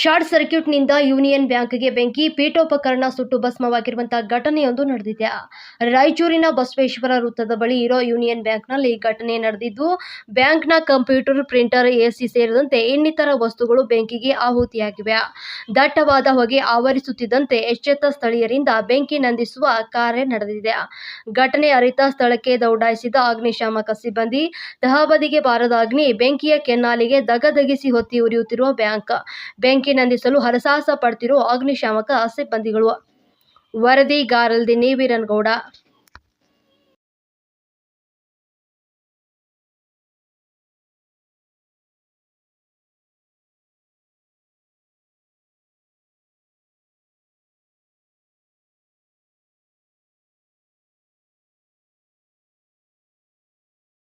Short ಸರ್ಕ್ಯೂಟ್ನಿಂದ union ಬ್ಯಾಂಕ್ಗೆ ಬೆಂಕಿ, ಪೀಠೋಪಕರಣ, ಸುಟ್ಟು ಭಸ್ಮವಾಗಿರುವಂತಹ ಘಟನೆಯೊಂದು ನಡೆದಿದೆ. ರಾಯಚೂರಿನ ಬಸವೇಶ್ವರ ವೃತ್ತದ ಬಳಿ ಇರೋ ಯೂನಿಯನ್ ಬ್ಯಾಂಕ್ನಲ್ಲಿ ಘಟನೆ ನಡೆದಿದ್ದು, ಬ್ಯಾಂಕ್ನ ಕಂಪ್ಯೂಟರ್, ಪ್ರಿಂಟರ್ ಎಸಿ ಸೇರಿದಂತೆ ಇನ್ನಿತರ ವಸ್ತುಗಳು ಬೆಂಕಿಗೆ ಆಹುತಿಯಾಗಿವೆ. ದಟ್ಟವಾದ ಹೊಗೆ ಆವರಿಸುತ್ತಿದ್ದಂತೆ ಎಚ್ಚೆತ್ತ ಸ್ಥಳೀಯರಿಂದ ಬೆಂಕಿ ನಂದಿಸುವ ಕಾರ್ಯ ನಡೆದಿದೆ. ಘಟನೆ ಅರಿತ ಸ್ಥಳಕ್ಕೆ ದೌಡಾಯಿಸಿದ ಅಗ್ನಿಶಾಮಕ ಸಿಬ್ಬಂದಿ, ತಹಬದಿಗೆ ಬಾರದ ಅಗ್ನಿ, ಬೆಂಕಿಯ ಕೆನ್ನಾಲಿಗೆ ದಗದಗಿಸಿ ಹೊತ್ತಿ ಉರಿಯುತ್ತಿರುವ ಬ್ಯಾಂಕ್. ಬೆಂಕಿ ನಂದಿಸಲು ಹರಸಾಹಸ ಪಡ್ತಿರೋ ಅಗ್ನಿಶಾಮಕ ಸಿಬ್ಬಂದಿಗಳು ವರದಿಗಾರಲ್ದಿ ಗಾರಲ್ದಿ ನೀವೀರನಗೌಡ